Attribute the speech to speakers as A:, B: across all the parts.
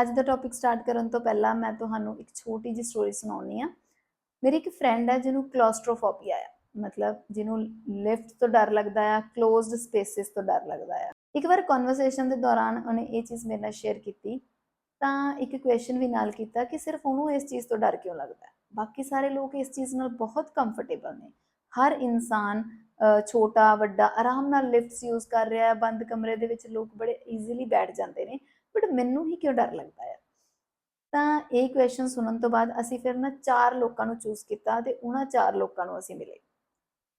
A: ਅੱਜ ਦਾ topic start ਕਰਨ ਤੋਂ ਪਹਿਲਾਂ ਮੈਂ ਤੁਹਾਨੂੰ ਇੱਕ ਛੋਟੀ ਜਿਹੀ ਸਟੋਰੀ ਸੁਣਾਉਣੀ ਆ ਮੇਰੀ ਇੱਕ ਫਰੈਂਡ ਹੈ ਜਿਹਨੂੰ ਕਲੋਸਟ੍ਰੋਫੋਬੀਆ ਆ। ਮਤਲਬ ਜਿਹਨੂੰ ਲਿਫਟ ਤੋਂ ਡਰ ਲੱਗਦਾ ਆ ਕਲੋਜ਼ਡ ਸਪੇਸਿਸ ਤੋਂ ਡਰ ਲੱਗਦਾ ਆ। ਇੱਕ ਵਾਰ ਕਨਵਰਸੇਸ਼ਨ ਦੇ ਦੌਰਾਨ ਉਹਨੇ ਇਹ ਚੀਜ਼ ਮੇਰੇ ਨਾਲ ਸ਼ੇਅਰ ਕੀਤੀ। ਤਾਂ ਇੱਕ ਕੁਐਸਚਨ ਵੀ ਨਾਲ ਕੀਤਾ ਕਿ ਸਿਰਫ ਉਹਨੂੰ ਇਸ ਚੀਜ਼ ਤੋਂ ਡਰ ਕਿਉਂ ਲੱਗਦਾ ਬਾਕੀ ਸਾਰੇ ਲੋਕ ਇਸ ਚੀਜ਼ ਨਾਲ ਬਹੁਤ ਕੰਫਰਟੇਬਲ ਨੇ। ਹਰ ਇਨਸਾਨ ਛੋਟਾ, ਵੱਡਾ, ਆਰਾਮ ਨਾਲ ਲਿਫਟਸ ਯੂਜ਼ ਕਰ ਰਿਹਾ ਹੈ। ਬੰਦ ਕਮਰੇ ਦੇ ਵਿੱਚ ਲੋਕ ਬੜੇ ਈਜ਼ੀਲੀ ਬੈਠ ਜਾਂਦੇ ਨੇ। ਬਟ ਮੈਨੂੰ ਹੀ ਕਿਉਂ ਡਰ ਲੱਗਦਾ ਹੈ ਤਾਂ ਇਹ ਕੁਐਸਚਨ ਸੁਣਨ ਤੋਂ ਬਾਅਦ ਅਸੀਂ ਫਿਰ ਨਾ ਚਾਰ ਲੋਕਾਂ ਨੂੰ ਚੂਜ਼ ਕੀਤਾ ਤੇ ਉਹਨਾਂ ਚਾਰ ਲੋਕਾਂ ਨੂੰ ਅਸੀਂ ਮਿਲੇ।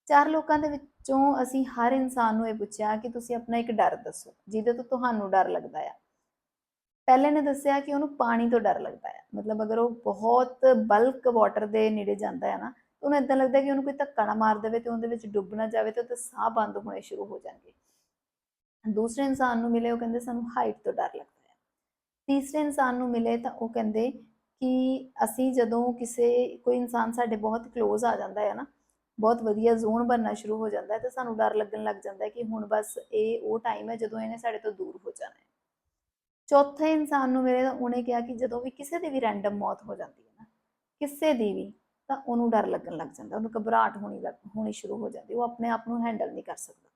A: ਚਾਰ ਲੋਕਾਂ ਦੇ ਵਿੱਚੋਂ ਅਸੀਂ ਹਰ ਇਨਸਾਨ ਨੂੰ ਇਹ ਪੁੱਛਿਆ ਕਿ ਤੁਸੀਂ ਆਪਣਾ ਇੱਕ ਡਰ ਦੱਸੋ, ਜਿਹਦੇ ਤੋਂ ਤੁਹਾਨੂੰ ਡਰ ਲੱਗਦਾ ਆ। ਪਹਿਲੇ ਨੇ ਦੱਸਿਆ ਕਿ ਉਹਨੂੰ ਪਾਣੀ ਤੋਂ ਡਰ ਲੱਗਦਾ ਹੈ ਮਤਲਬ ਅਗਰ ਉਹ ਬਹੁਤ ਬਲਕ ਵਾਟਰ ਦੇ ਨੇੜੇ ਜਾਂਦਾ ਹੈ ਨਾ, ਤਾਂ ਉਹਨੂੰ ਇਦਾਂ ਲੱਗਦਾ ਕਿ ਉਹਨੂੰ ਕੋਈ ਧੱਕਾ ਨਾ ਮਾਰ ਦੇਵੇ ਤੇ ਉਹਦੇ ਵਿੱਚ ਡੁੱਬ ਨਾ ਜਾਵੇ ਤੇ ਉਹਦੇ ਸਾਹ ਬੰਦ ਹੋਣੇ ਸ਼ੁਰੂ ਹੋ ਜਾਣਗੇ। ਦੂਸਰੇ ਇਨਸਾਨ ਨੂੰ ਮਿਲੇ, ਉਹ ਕਹਿੰਦੇ ਸਾਨੂੰ ਹਾਈਟ ਤੋਂ ਡਰ ਲੱਗਦਾ। ਤੀਸਰੇ ਇਨਸਾਨ ਨੂੰ ਮਿਲੇ ਤਾਂ ਉਹ ਕਹਿੰਦੇ ਕਿ ਅਸੀਂ ਜਦੋਂ ਕਿਸੇ, ਕੋਈ ਇਨਸਾਨ ਸਾਡੇ ਬਹੁਤ ক্লোਜ਼ ਆ ਜਾਂਦਾ ਹੈ ਨਾ, ਬਹੁਤ ਵਧੀਆ ਜ਼ੋਨ ਬਣਨਾ ਸ਼ੁਰੂ ਹੋ ਜਾਂਦਾ ਹੈ ਤਾਂ ਸਾਨੂੰ ਡਰ ਲੱਗਣ ਲੱਗ ਜਾਂਦਾ ਹੈ ਕਿ ਹੁਣ ਬਸ ਇਹ ਉਹ ਟਾਈਮ ਹੈ ਜਦੋਂ ਇਹਨੇ ਸਾਡੇ ਤੋਂ ਦੂਰ ਹੋ ਜਾਣਾ ਹੈ। ਚੌਥੇ ਇਨਸਾਨ ਨੂੰ ਮਿਲੇ ਤਾਂ ਉਹਨੇ ਕਿਹਾ ਕਿ ਜਦੋਂ ਵੀ ਕਿਸੇ ਦੀ ਵੀ ਰੈਂਡਮ ਮੌਤ ਹੋ ਜਾਂਦੀ ਹੈ ਨਾ, ਕਿਸੇ ਦੀ ਵੀ, ਤਾਂ ਉਹਨੂੰ ਡਰ ਲੱਗਣ ਲੱਗ ਜਾਂਦਾ, ਉਹਨੂੰ ਘਬਰਾਹਟ ਹੋਣੀ ਲੱਗ, ਹੋਣੀ ਸ਼ੁਰੂ ਹੋ ਜਾਂਦੀ, ਉਹ ਆਪਣੇ ਆਪ ਨੂੰ ਹੈਂਡਲ ਨਹੀਂ ਕਰ ਸਕਦਾ।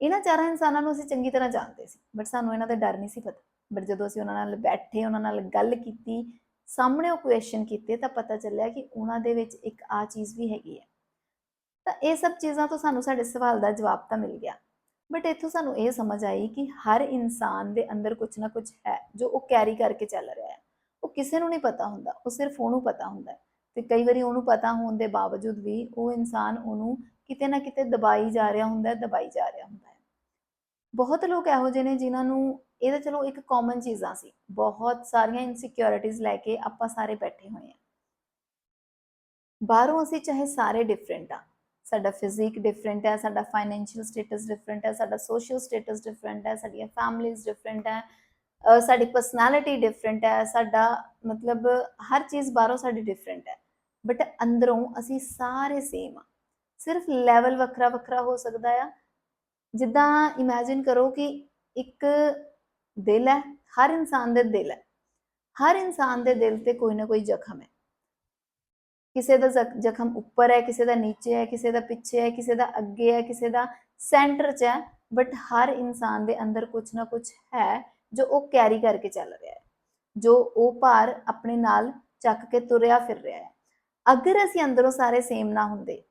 A: ਇਹਨਾਂ ਚਾਰਾਂ ਇਨਸਾਨਾਂ ਨੂੰ ਅਸੀਂ ਚੰਗੀ ਤਰ੍ਹਾਂ ਜਾਣਦੇ ਸੀ ਬਟ ਸਾਨੂੰ ਇਹਨਾਂ ਦਾ ਡਰ ਨਹੀਂ ਸੀ ਪਤਾ। ਬਟ ਜਦੋਂ ਅਸੀਂ ਉਹਨਾਂ ਨਾਲ ਬੈਠੇ, ਉਹਨਾਂ ਨਾਲ ਗੱਲ ਕੀਤੀ, ਸਾਹਮਣੇ ਉਹ ਕੁਐਸਚਨ ਕੀਤੇ ਤਾਂ ਪਤਾ ਚੱਲਿਆ ਕਿ ਉਹਨਾਂ ਦੇ ਵਿੱਚ ਇੱਕ ਆ ਚੀਜ਼ ਵੀ ਹੈਗੀ ਹੈ। ਤਾਂ ਇਹ ਸਭ ਚੀਜ਼ਾਂ ਤੋਂ ਸਾਨੂੰ ਸਾਡੇ ਸਵਾਲ ਦਾ ਜਵਾਬ ਤਾਂ ਮਿਲ ਗਿਆ। ਬਟ ਇੱਥੋਂ ਸਾਨੂੰ ਇਹ ਸਮਝ ਆਈ ਕਿ ਹਰ ਇਨਸਾਨ ਦੇ ਅੰਦਰ ਕੁਝ ਨਾ ਕੁਝ ਹੈ ਜੋ ਉਹ ਕੈਰੀ ਕਰਕੇ ਚੱਲ ਰਿਹਾ ਹੈ। ਉਹ ਕਿਸੇ ਨੂੰ ਨਹੀਂ ਪਤਾ ਹੁੰਦਾ, ਉਹ ਸਿਰਫ ਉਹਨੂੰ ਪਤਾ ਹੁੰਦਾ ਹੈ। ਤੇ ਕਈ ਵਾਰੀ ਉਹਨੂੰ ਪਤਾ ਹੋਣ ਦੇ ਬਾਵਜੂਦ ਵੀ ਉਹ ਇਨਸਾਨ ਉਹਨੂੰ ਕਿਤੇ ਨਾ ਕਿਤੇ ਦਬਾਈ ਜਾ ਰਿਹਾ ਹੁੰਦਾ ਹੈ, ਦਬਾਈ ਜਾ ਰਿਹਾ ਹੁੰਦਾ ਹੈ। ਬਹੁਤ ਲੋਕ ਇਹੋ ਜਿਹੇ ਨੇ ਜਿਨ੍ਹਾਂ ਨੂੰ ਇਹ ਤਾਂ ਚਲੋ ਇੱਕ ਕਾਮਨ ਚੀਜ਼ਾਂ ਸੀ। ਬਹੁਤ ਸਾਰੀਆਂ ਇਨਸਿਕਿਉਰਿਟੀਜ਼ ਲੈ ਕੇ ਆਪਾਂ ਸਾਰੇ ਬੈਠੇ ਹੋਏ ਆ ਬਾਹਰੋਂ ਅਸੀਂ ਚਾਹੇ ਸਾਰੇ ਡਿਫਰੈਂਟ ਆ। ਸਾਡਾ ਫਿਜ਼ੀਕ ਡਿਫਰੈਂਟ ਹੈ, ਸਾਡਾ ਫਾਈਨੈਂਸ਼ੀਅਲ ਸਟੇਟਸ ਡਿਫਰੈਂਟ ਹੈ, ਸਾਡਾ ਸੋਸ਼ਲ ਸਟੇਟਸ ਡਿਫਰੈਂਟ ਹੈ, ਸਾਡੀਆਂ ਫੈਮਲੀਜ਼ ਡਿਫਰੈਂਟ ਹੈ ਸਾਡੀ ਪਰਸਨੈਲਿਟੀ ਡਿਫਰੈਂਟ ਹੈ, ਸਾਡਾ ਮਤਲਬ ਹਰ ਚੀਜ਼ ਬਾਹਰੋਂ ਸਾਡੀ ਡਿਫਰੈਂਟ ਹੈ। ਬਟ ਅੰਦਰੋਂ ਅਸੀਂ ਸਾਰੇ ਸੇਮ ਆ। ਸਿਰਫ ਲੈਵਲ ਵੱਖਰਾ ਵੱਖਰਾ ਹੋ ਸਕਦਾ ਆ। ਜਿੱਦਾਂ ਇਮੇਜਿਨ ਕਰੋ ਕਿ ਇੱਕ ਦਿਲ ਹੈ, ਹਰ ਇਨਸਾਨ ਦੇ ਦਿਲ ਹੈ। ਹਰ ਇਨਸਾਨ ਦੇ ਦਿਲ ਤੇ ਕੋਈ ਨਾ ਕੋਈ ਜ਼ਖਮ ਹੈ। ਕਿਸੇ ਦਾ ਜ਼ਖਮ ਉੱਪਰ ਹੈ, ਕਿਸੇ ਦਾ ਨੀਚੇ ਹੈ, ਕਿਸੇ ਦਾ ਪਿੱਛੇ ਹੈ, ਕਿਸੇ ਦਾ ਅੱਗੇ ਹੈ, ਕਿਸੇ ਦਾ ਸੈਂਟਰ 'ਚ ਹੈ, ਬਟ ਹਰ ਇਨਸਾਨ ਦੇ ਅੰਦਰ ਕੁਝ ਨਾ ਕੁਝ ਹੈ ਜੋ ਉਹ ਕੈਰੀ ਕਰਕੇ ਚੱਲ ਰਿਹਾ ਹੈ। ਜੋ ਉਹ ਭਾਰ ਆਪਣੇ ਨਾਲ ਚੱਕ ਕੇ ਤੁਰਿਆ ਫਿਰ ਰਿਹਾ ਹੈ। ਅਗਰ ਅਸੀਂ ਅੰਦਰੋਂ ਸਾਰੇ ਸੇਮ ਨਾ ਹੁੰਦੇ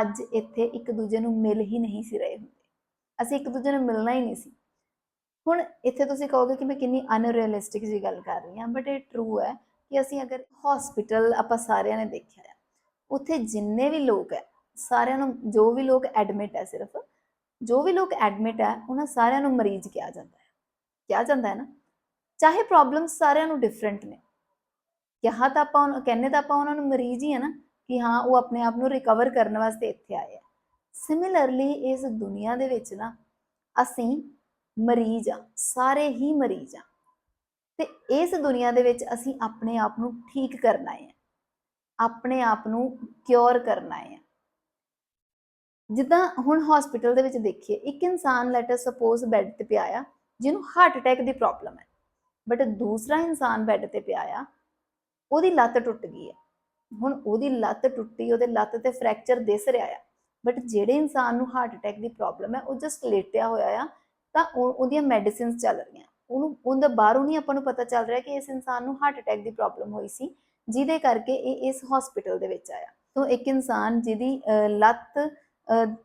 A: ਅੱਜ ਇੱਥੇ ਇੱਕ ਦੂਜੇ ਨੂੰ ਮਿਲ ਹੀ ਨਹੀਂ ਸੀ ਰਹੇ ਹੁੰਦੇ। ਅਸੀਂ ਇੱਕ ਦੂਜੇ ਨੂੰ ਮਿਲਣਾ ਹੀ ਨਹੀਂ ਸੀ। ਹੁਣ ਇੱਥੇ ਤੁਸੀਂ ਕਹੋਗੇ ਕਿ ਮੈਂ ਕਿੰਨੀ ਅਨਰੀਅਲਿਸਟਿਕ ਜੀ ਗੱਲ ਕਰ ਰਹੀ ਹਾਂ ਬਟ ਇਹ ਟਰੂ ਹੈ ਕਿ ਅਸੀਂ ਅਗਰ ਹਸਪੀਟਲ ਆਪਾਂ ਸਾਰਿਆਂ ਨੇ ਦੇਖਿਆ ਹੈ, ਉੱਥੇ ਜਿੰਨੇ ਵੀ ਲੋਕ ਹੈ, ਸਾਰਿਆਂ ਨੂੰ ਜੋ ਵੀ ਲੋਕ ਐਡਮਿਟ ਹੈ ਸਿਰਫ, ਜੋ ਵੀ ਲੋਕ ਐਡਮਿਟ ਹੈ, ਉਹਨਾਂ ਸਾਰਿਆਂ ਨੂੰ ਮਰੀਜ਼ ਕਿਹਾ ਜਾਂਦਾ ਹੈ। ਕਿਹਾ ਜਾਂਦਾ ਹੈ ਨਾ, ਚਾਹੇ ਪ੍ਰੋਬਲਮਸ ਸਾਰਿਆਂ ਨੂੰ ਡਿਫਰੈਂਟ ਨੇ ਕਿਹਾ ਤਾਂ ਆਪਾਂ ਉਹਨੂੰ- ਕਹਿੰਦੇ ਤਾਂ ਆਪਾਂ ਉਹਨਾਂ ਨੂੰ ਮਰੀਜ਼ ਹੀ ਹੈ ਨਾ, ਕਿ ਹਾਂ, ਉਹ ਆਪਣੇ ਆਪ ਨੂੰ ਰਿਕਵਰ ਕਰਨ ਵਾਸਤੇ ਇੱਥੇ ਆਏ ਆ ਸਿਮਿਲਰਲੀ ਇਸ ਦੁਨੀਆ ਦੇ ਵਿੱਚ ਨਾ, ਅਸੀਂ ਮਰੀਜ਼ ਆ, ਸਾਰੇ ਹੀ ਮਰੀਜ਼ ਆ। ਤੇ ਇਸ ਦੁਨੀਆ ਦੇ ਵਿੱਚ ਅਸੀਂ ਆਪਣੇ ਆਪ ਨੂੰ ਠੀਕ ਕਰਨਾ ਹੈ ਆਪਣੇ ਆਪ ਨੂੰ ਕਿਉਰ ਕਰਨਾ ਹੈ ਜਿੱਦਾਂ ਹੁਣ ਹਸਪੀਟਲ ਦੇ ਵਿੱਚ ਦੇਖੀਏ, ਇੱਕ ਇਨਸਾਨ ਲੈਟ ਅਸ ਸਪੋਜ਼ ਬੈੱਡ ਤੇ ਪਿਆ ਆ, ਜਿਹਨੂੰ ਹਾਰਟ ਅਟੈਕ ਦੀ ਪ੍ਰੋਬਲਮ ਹੈ। ਬਟ ਦੂਸਰਾ ਇਨਸਾਨ ਬੈੱਡ ਤੇ ਪਿਆ ਆ, ਉਹਦੀ ਲੱਤ ਟੁੱਟ ਗਈ ਹੈ ਹੁਣ ਉਹਦੀ ਲੱਤ ਟੁੱਟੀ, ਉਹਦੇ ਲੱਤ ਤੇ ਫ੍ਰੈਕਚਰ ਦਿਸ ਰਿਹਾ ਆ। ਬਟ ਜਿਹੜੇ ਇਨਸਾਨ ਨੂੰ ਹਾਰਟ ਅਟੈਕ ਦੀ ਪ੍ਰੋਬਲਮ ਹੈ, ਉਹ ਜਸਟ ਲੇਟਿਆ ਹੋਇਆ ਆ ਤਾਂ ਉਹ- ਉਹਦੀਆਂ ਮੈਡੀਸਿਨਸ ਚੱਲ ਰਹੀਆਂ। ਉਹਨੂੰ, ਉਹਦਾ ਬਾਹਰੋਂ ਨਹੀਂ ਆਪਾਂ ਨੂੰ ਪਤਾ ਚੱਲ ਰਿਹਾ ਕਿ ਇਸ ਇਨਸਾਨ ਨੂੰ ਹਾਰਟ ਅਟੈਕ ਦੀ ਪ੍ਰੋਬਲਮ ਹੋਈ ਸੀ, ਜਿਹਦੇ ਕਰਕੇ ਇਹ ਇਸ ਹਸਪੀਟਲ ਦੇ ਵਿੱਚ ਆਇਆ। ਤੋਂ ਇੱਕ ਇਨਸਾਨ ਜਿਹਦੀ ਲੱਤ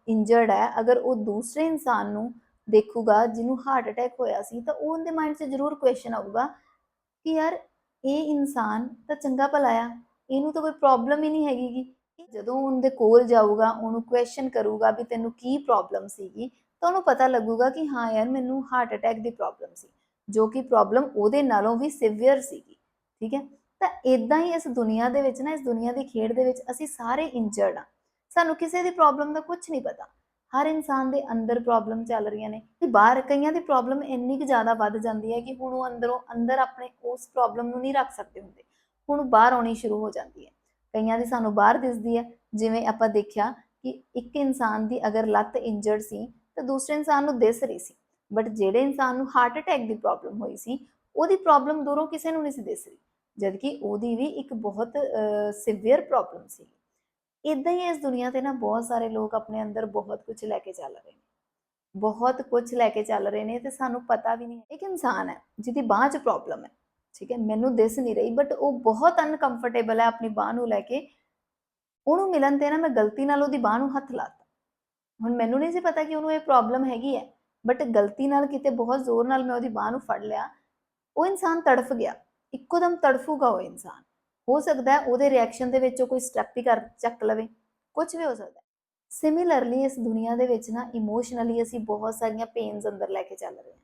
A: ਇੰਜਰਡ ਹੈ, ਅਗਰ ਉਹ ਦੂਸਰੇ ਇਨਸਾਨ ਨੂੰ ਦੇਖੂਗਾ, ਜਿਹਨੂੰ ਹਾਰਟ ਅਟੈਕ ਹੋਇਆ ਸੀ, ਤਾਂ ਉਹ ਉਹਦੇ ਮਾਈਂਡ 'ਚ ਜ਼ਰੂਰ ਕੁਐਸਚਨ ਆਊਗਾ ਕਿ ਯਾਰ, ਇਹ ਇਨਸਾਨ ਤਾਂ ਚੰਗਾ ਭਲਾ ਆ। ਇਹਨੂੰ ਤਾਂ ਕੋਈ ਪ੍ਰੋਬਲਮ ਹੀ ਨਹੀਂ ਹੈਗੀ ਜਦੋਂ ਉਹਦੇ ਕੋਲ ਜਾਊਗਾ, ਉਹਨੂੰ ਕੁਐਸਚਨ ਕਰੂਗਾ ਵੀ ਤੈਨੂੰ ਕੀ ਪ੍ਰੋਬਲਮ ਸੀਗੀ ਤਾਂ ਉਹਨੂੰ ਪਤਾ ਲੱਗੂਗਾ ਕਿ ਹਾਂ ਯਾਰ ਮੈਨੂੰ ਹਾਰਟ ਅਟੈਕ ਦੀ ਪ੍ਰੋਬਲਮ ਸੀ, ਜੋ ਕਿ ਪ੍ਰੋਬਲਮ ਉਹਦੇ ਨਾਲੋਂ ਵੀ ਸਿਵੀਅਰ ਸੀਗੀ, ਠੀਕ ਹੈ? ਤਾਂ ਇਦਾਂ ਹੀ ਇਸ ਦੁਨੀਆ ਦੇ ਵਿੱਚ ਨਾ, ਇਸ ਦੁਨੀਆ ਦੀ ਖੇਡ ਦੇ ਵਿੱਚ ਅਸੀਂ ਸਾਰੇ ਇੰਜਰਡ ਆ ਸਾਨੂੰ ਕਿਸੇ ਦੀ ਪ੍ਰੋਬਲਮ ਦਾ ਕੁਝ ਨਹੀਂ ਪਤਾ। ਹਰ ਇਨਸਾਨ ਦੇ ਅੰਦਰ ਪ੍ਰੋਬਲਮ ਚੱਲ ਰਹੀਆਂ ਨੇ। ਤੇ ਬਾਹਰ ਕਈਆਂ ਦੀ ਪ੍ਰੋਬਲਮ ਇੰਨੀ ਕੁ ਜ਼ਿਆਦਾ ਵੱਧ ਜਾਂਦੀ ਹੈ ਕਿ ਹੁਣ ਉਹ ਅੰਦਰੋਂ, ਅੰਦਰ ਆਪਣੇ ਉਸ ਪ੍ਰੋਬਲਮ ਨੂੰ ਨਹੀਂ ਰੱਖ ਸਕਦੇ ਹੁੰਦੇ। ਹੁਣ ਬਾਹਰ ਆਉਣੀ ਸ਼ੁਰੂ ਹੋ ਜਾਂਦੀ ਹੈ। ਕਈਆਂ ਦੀ ਸਾਨੂੰ ਬਾਹਰ ਦਿਸਦੀ ਹੈ। ਜਿਵੇਂ ਆਪਾਂ ਦੇਖਿਆ ਕਿ ਇੱਕ ਇਨਸਾਨ ਦੀ ਅਗਰ ਲੱਤ ਇੰਜਰਡ ਸੀ ਤਾਂ ਦੂਸਰੇ ਇਨਸਾਨ ਨੂੰ ਦਿਸ ਰਹੀ ਸੀ। ਬਟ ਜਿਹੜੇ ਇਨਸਾਨ ਨੂੰ ਹਾਰਟ ਅਟੈਕ ਦੀ ਪ੍ਰੋਬਲਮ ਹੋਈ ਸੀ, ਉਹਦੀ ਪ੍ਰੋਬਲਮ ਦੂਰੋਂ ਕਿਸੇ ਨੂੰ ਨਹੀਂ ਸੀ ਦਿਸ ਰਹੀ। ਜਦਕਿ ਉਹਦੀ ਵੀ ਇੱਕ ਬਹੁਤ ਸਿਵੀਅਰ ਪ੍ਰੋਬਲਮ ਸੀ। ਇਦਾਂ ਹੀ ਇਸ ਦੁਨੀਆ ਤੇ ਨਾ ਬਹੁਤ ਸਾਰੇ ਲੋਕ ਆਪਣੇ ਅੰਦਰ ਬਹੁਤ ਕੁਝ ਲੈ ਕੇ ਚੱਲ ਰਹੇ ਨੇ। ਬਹੁਤ ਕੁਝ ਲੈ ਕੇ ਚੱਲ ਰਹੇ ਨੇ ਤੇ ਸਾਨੂੰ ਪਤਾ ਵੀ ਨਹੀਂ ਹੈ ਇੱਕ ਇਨਸਾਨ ਹੈ, ਜਿਹਦੀ ਬਾਂਹ 'ਚ ਪ੍ਰੋਬਲਮ ਹੈ। ਠੀਕ ਹੈ, ਮੈਨੂੰ ਦਿਸ ਨਹੀਂ ਰਹੀ ਬਟ ਉਹ ਬਹੁਤ ਅਨਕੰਫਰਟੇਬਲ ਹੈ ਆਪਣੀ ਬਾਂਹ ਨੂੰ ਲੈ ਕੇ। ਉਹਨੂੰ ਮਿਲਣ ਤੇ ਨਾ ਮੈਂ ਗਲਤੀ ਨਾਲ ਉਹਦੀ ਬਾਂਹ ਨੂੰ ਹੱਥ ਲਾਤਾ। ਹੁਣ ਮੈਨੂੰ ਨਹੀਂ ਸੀ ਪਤਾ ਕਿ ਉਹਨੂੰ ਇਹ ਪ੍ਰੋਬਲਮ ਹੈਗੀ ਹੈ ਬਟ ਗਲਤੀ ਨਾਲ ਕਿਤੇ ਬਹੁਤ ਜ਼ੋਰ ਨਾਲ ਮੈਂ ਉਹਦੀ ਬਾਂਹ ਨੂੰ ਫੜ ਲਿਆ, ਉਹ ਇਨਸਾਨ ਤੜਫ ਗਿਆ, ਇੱਕੋਦਮ ਤੜਫੂਗਾ ਉਹ ਇਨਸਾਨ। ਹੋ ਸਕਦਾ ਹੈ ਉਹਦੇ ਰਿਐਕਸ਼ਨ ਦੇ ਵਿੱਚ ਉਹ ਕੋਈ ਸਟੈਪ ਹੀ ਕਰ, ਚੱਕ ਲਵੇ ਕੁਝ ਵੀ ਹੋ ਸਕਦਾ ਸਿਮਿਲਰਲੀ ਇਸ ਦੁਨੀਆ ਦੇ ਵਿੱਚ ਨਾ ਇਮੋਸ਼ਨਲੀ ਅਸੀਂ ਬਹੁਤ ਸਾਰੀਆਂ ਪੇਨਸ ਅੰਦਰ ਲੈ ਕੇ ਚੱਲ ਰਹੇ ਹਾਂ।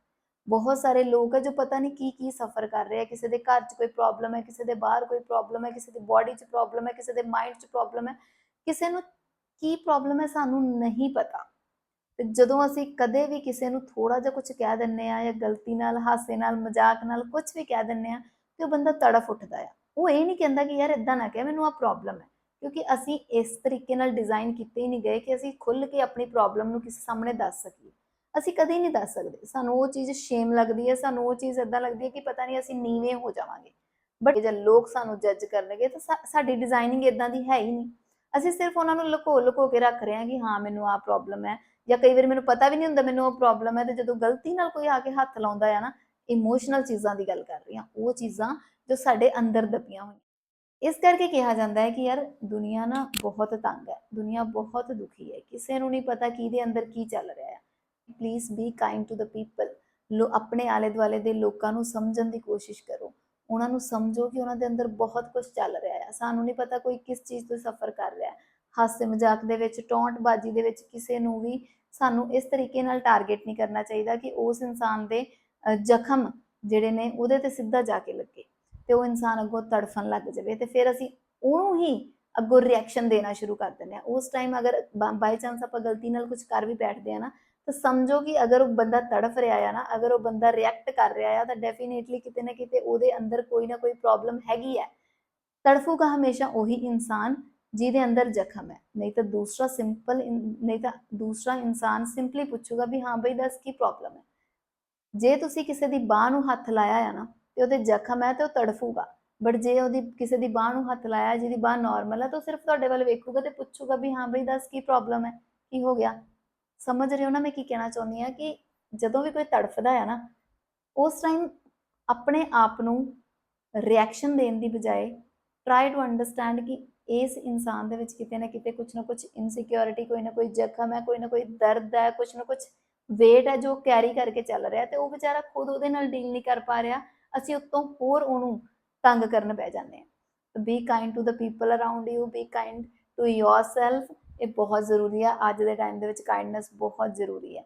A: ਬਹੁਤ ਸਾਰੇ ਲੋਕ ਹੈ ਜੋ ਪਤਾ ਨਹੀਂ ਕੀ ਕੀ ਸਫਰ ਕਰ ਰਹੇ ਆ, ਕਿਸੇ ਦੇ ਘਰ 'ਚ ਕੋਈ ਪ੍ਰੋਬਲਮ ਹੈ, ਕਿਸੇ ਦੇ ਬਾਹਰ ਕੋਈ ਪ੍ਰੋਬਲਮ ਹੈ, ਕਿਸੇ ਦੀ ਬਾਡੀ 'ਚ ਪ੍ਰੋਬਲਮ ਹੈ, ਕਿਸੇ ਦੇ ਮਾਈਂਡ 'ਚ ਪ੍ਰੋਬਲਮ ਹੈ, ਕਿਸੇ ਨੂੰ ਕੀ ਪ੍ਰੋਬਲਮ ਹੈ ਸਾਨੂੰ ਨਹੀਂ ਪਤਾ। ਤੇ ਜਦੋਂ ਅਸੀਂ ਕਦੇ ਵੀ ਕਿਸੇ ਨੂੰ ਥੋੜਾ ਜਿਹਾ ਕੁਝ ਕਹਿ ਦਿੰਨੇ ਆ ਜਾਂ ਗਲਤੀ ਨਾਲ, ਹਾਸੇ ਨਾਲ, ਮਜ਼ਾਕ ਨਾਲ ਕੁਝ ਵੀ ਕਹਿ ਦਿੰਨੇ ਆ ਤੇ ਉਹ ਬੰਦਾ ਤੜਫ ਉੱਠਦਾ ਆ। ਉਹ ਇਹ ਨਹੀਂ ਕਹਿੰਦਾ ਕਿ ਯਾਰ ਇਦਾਂ ਨਾ ਕਹਿ, ਮੈਨੂੰ ਆ ਪ੍ਰੋਬਲਮ ਹੈ। ਕਿਉਂਕਿ ਅਸੀਂ ਇਸ ਤਰੀਕੇ ਨਾਲ ਡਿਜ਼ਾਈਨ ਕੀਤੇ ਹੀ ਨਹੀਂ ਗਏ ਕਿ ਅਸੀਂ ਖੁੱਲ ਕੇ ਆਪਣੀ ਪ੍ਰੋਬਲਮ ਨੂੰ ਕਿਸੇ ਸਾਹਮਣੇ ਦੱਸ ਸਕੀਏ। ਅਸੀਂ ਕਦੇ ਨਹੀਂ ਦੱਸ ਸਕਦੇ। ਸਾਨੂੰ ਉਹ ਚੀਜ਼ ਸ਼ੇਮ ਲੱਗਦੀ ਹੈ, ਸਾਨੂੰ ਉਹ ਚੀਜ਼ ਇਦਾਂ ਲੱਗਦੀ ਹੈ ਕਿ ਪਤਾ ਨਹੀਂ ਅਸੀਂ ਨੀਵੇਂ ਹੋ ਜਾਵਾਂਗੇ। ਬਟ ਜੇ ਲੋਕ ਸਾਨੂੰ ਜੱਜ ਕਰਨਗੇ ਤਾਂ ਸਾਡੀ ਡਿਜ਼ਾਈਨਿੰਗ ਇਦਾਂ ਦੀ ਹੈ ਹੀ ਨਹੀਂ। ਅਸੀਂ ਸਿਰਫ ਉਹਨਾਂ ਨੂੰ ਲੁਕੋ ਲੁਕੋ ਕੇ ਰੱਖ ਰਹੇ ਹਾਂ ਕਿ ਹਾਂ, ਮੈਨੂੰ ਆ ਪ੍ਰੋਬਲਮ ਹੈ। ਜਾਂ ਕਈ ਵਾਰ ਮੈਨੂੰ ਪਤਾ ਵੀ ਨਹੀਂ ਹੁੰਦਾ ਮੈਨੂੰ ਉਹ ਪ੍ਰੋਬਲਮ ਹੈ ਤੇ ਜਦੋਂ ਗਲਤੀ ਨਾਲ ਕੋਈ ਆ ਕੇ ਹੱਥ ਲਾਉਂਦਾ ਹੈ ਨਾ ਇਮੋਸ਼ਨਲ ਚੀਜ਼ਾਂ ਦੀ ਗੱਲ ਕਰ ਰਹੀ ਹਾਂ। ਉਹ ਚੀਜ਼ਾਂ ਜੋ ਸਾਡੇ ਅੰਦਰ ਦਬੀਆਂ ਹੋਈਆਂ। ਇਸ ਕਰਕੇ ਕਿਹਾ ਜਾਂਦਾ ਹੈ ਕਿ ਯਾਰ ਦੁਨੀਆ ਨਾ ਬਹੁਤ ਤੰਗ ਹੈ। ਦੁਨੀਆ ਬਹੁਤ ਦੁਖੀ ਹੈ। ਕਿਸੇ ਨੂੰ ਨਹੀਂ ਪਤਾ ਕਿਹਦੇ ਅੰਦਰ ਕੀ ਚੱਲ ਰਿਹਾ ਹੈ। Please be kind to the people ਲੋ, ਆਪਣੇ ਆਲੇ ਦੁਆਲੇ ਦੇ ਲੋਕਾਂ ਨੂੰ ਸਮਝਣ ਦੀ ਕੋਸ਼ਿਸ਼ ਕਰੋ। ਉਹਨਾਂ ਨੂੰ ਸਮਝੋ ਕਿ ਉਹਨਾਂ ਦੇ ਅੰਦਰ ਬਹੁਤ ਕੁਝ ਚੱਲ ਰਿਹਾ ਹੈ ਸਾਨੂੰ ਨਹੀਂ ਪਤਾ ਕੋਈ ਕਿਸ ਚੀਜ਼ ਤੋਂ ਸਫਰ ਕਰ ਰਿਹਾ ਹੈ। ਹਾਸੇ ਮਜ਼ਾਕ ਦੇ ਵਿੱਚ ਟੌਂਟ ਬਾਜੀ ਦੇ ਵਿੱਚ ਕਿਸੇ ਨੂੰ ਵੀ ਸਾਨੂੰ ਇਸ ਤਰੀਕੇ ਨਾਲ ਟਾਰਗੇਟ ਨਹੀਂ ਕਰਨਾ ਚਾਹੀਦਾ ਕਿ ਉਸ ਇਨਸਾਨ ਦੇ ਜ਼ਖਮ ਜਿਹੜੇ ਨੇ ਉਹਦੇ ਤੇ ਸਿੱਧਾ ਜਾ ਕੇ ਲੱਗੇ ਤੇ ਉਹ ਇਨਸਾਨ ਅੱਗੋਂ ਤੜਫਣ ਲੱਗ ਜਾਵੇ ਤੇ ਫਿਰ ਅਸੀਂ ਉਹਨੂੰ ਹੀ ਅੱਗੋਂ ਰਿਐਕਸ਼ਨ ਦੇਣਾ ਸ਼ੁਰੂ ਕਰ ਦਿੰਦੇ ਆ ਉਸ ਟਾਈਮ ਅਗਰ ਬਾਈ ਚਾਂਸ ਆਪਾਂ ਗਲਤੀ ਨਾਲ ਕੁਝ ਕਰ ਵੀ ਬੈਠਦੇ ਆ ਨਾ, ਤਾਂ ਸਮਝੋ ਕਿ ਅਗਰ ਉਹ ਬੰਦਾ ਤੜਫ ਰਿਹਾ ਆ ਨਾ, ਅਗਰ ਉਹ ਬੰਦਾ ਰਿਐਕਟ ਕਰ ਰਿਹਾ ਆ ਤਾਂ ਡੈਫੀਨੇਟਲੀ ਕਿਤੇ ਨਾ ਕਿਤੇ ਉਹਦੇ ਅੰਦਰ ਕੋਈ ਨਾ ਕੋਈ ਪ੍ਰੋਬਲਮ ਹੈਗੀ ਹੈ। ਤੜਫੂਗਾ ਹਮੇਸ਼ਾ ਉਹੀ ਇਨਸਾਨ ਜਿਹਦੇ ਅੰਦਰ ਜ਼ਖਮ ਹੈ। ਨਹੀਂ ਤਾਂ ਦੂਸਰਾ ਸਿੰਪਲ ਨਹੀਂ ਤਾਂ ਦੂਸਰਾ ਇਨਸਾਨ ਸਿੰਪਲੀ ਪੁੱਛੂਗਾ ਵੀ ਹਾਂ ਬਈ ਦੱਸ ਕੀ ਪ੍ਰੋਬਲਮ ਹੈ। ਜੇ ਤੁਸੀਂ ਕਿਸੇ ਦੀ ਬਾਹ ਨੂੰ ਹੱਥ ਲਾਇਆ ਆ ਨਾ, ਤੇ ਉਹਦੇ ਜ਼ਖਮ ਹੈ ਤੇ ਉਹ ਤੜਫੂਗਾ। ਬਟ ਜੇ ਉਹਦੀ, ਕਿਸੇ ਦੀ ਬਾਹ ਨੂੰ ਹੱਥ ਲਾਇਆ, ਜਿਹਦੀ ਬਾਹ ਨਾਰਮਲ ਹੈ, ਤਾਂ ਉਹ ਸਿਰਫ ਤੁਹਾਡੇ ਵੱਲ ਵੇਖੂਗਾ ਤੇ ਪੁੱਛੂਗਾ ਵੀ ਹਾਂ ਬਈ ਦੱਸ ਕੀ ਪ੍ਰੋਬਲਮ ਹੈ, ਕੀ ਹੋ ਗਿਆ। ਸਮਝ ਰਹੇ ਹੋ ਨਾ ਮੈਂ ਕੀ ਕਹਿਣਾ ਚਾਹੁੰਦੀ ਆ ਕਿ ਜਦੋਂ ਵੀ ਕੋਈ ਤੜਫਦਾ ਹੈ ਨਾ, ਉਸ ਟਾਈਮ ਆਪਣੇ ਆਪ ਨੂੰ ਰਿਐਕਸ਼ਨ ਦੇਣ ਦੀ ਬਜਾਏ ਟਰਾਈ ਟੂ ਅੰਡਰਸਟੈਂਡ ਕਿ ਇਸ ਇਨਸਾਨ ਦੇ ਵਿੱਚ ਕਿਤੇ ਨਾ ਕਿਤੇ ਕੁਝ ਨਾ ਕੁਝ ਇਨਸਿਕਿਉਰਿਟੀ ਕੋਈ ਨਾ ਕੋਈ ਜ਼ਖਮ ਹੈ ਕੋਈ ਨਾ ਕੋਈ ਦਰਦ ਹੈ ਕੁਝ ਨਾ ਕੁਝ ਵੇਟ ਹੈ ਜੋ ਕੈਰੀ ਕਰਕੇ ਚੱਲ ਰਿਹਾ ਤੇ ਉਹ ਵਿਚਾਰਾ ਖੁਦ ਉਹਦੇ ਨਾਲ ਡੀਲ ਨਹੀਂ ਕਰ ਪਾ ਰਿਹਾ ਅਸੀਂ ਉਤੋਂ ਹੋਰ ਉਹਨੂੰ ਤੰਗ ਕਰਨ ਪੈ ਜਾਂਦੇ ਹਾਂ be kind to the people around you be kind to yourself ਇਹ ਬਹੁਤ ਜ਼ਰੂਰੀ ਹੈ ਅੱਜ ਦੇ ਟਾਈਮ ਦੇ ਵਿੱਚ ਕਾਈਂਡਨੈਸ ਬਹੁਤ ਜ਼ਰੂਰੀ ਹੈ